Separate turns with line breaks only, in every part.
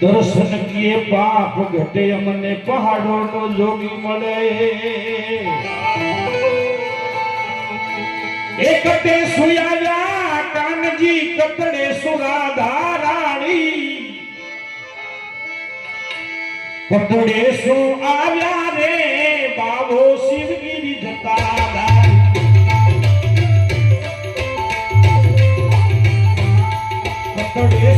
દર્શન કીએ, પાપ ઘટે અમને પહાડો નો જોગી મળે એકતે સુયાજા કાનજી કતડે સુરાધા રાણી. કતડે સુ આવ્યા રે બાબો શિવગીરી જતા કતડે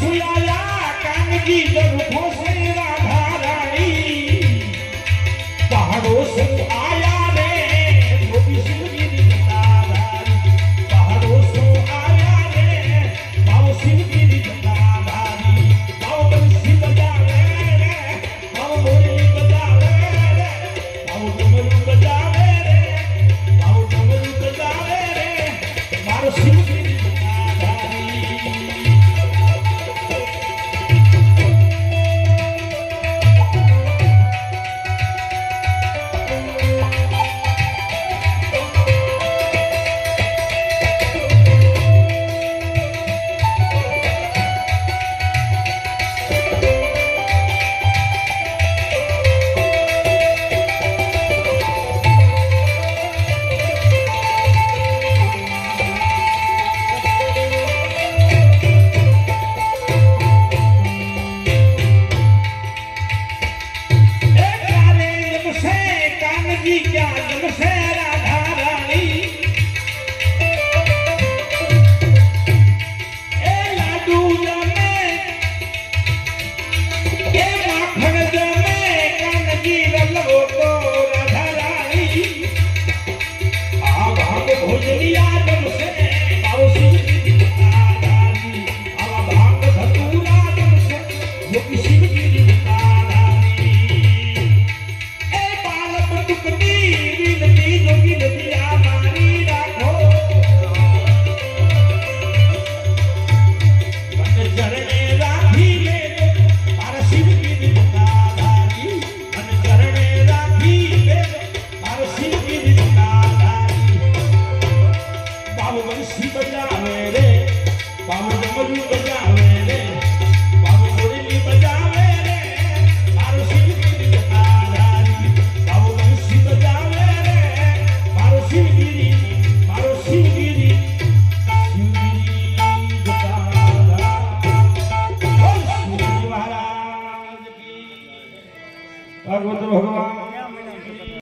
ભૂલાયા કાનગી દરખો સેવા ભારાણી. પહાડો क्या गम सैरा got, man.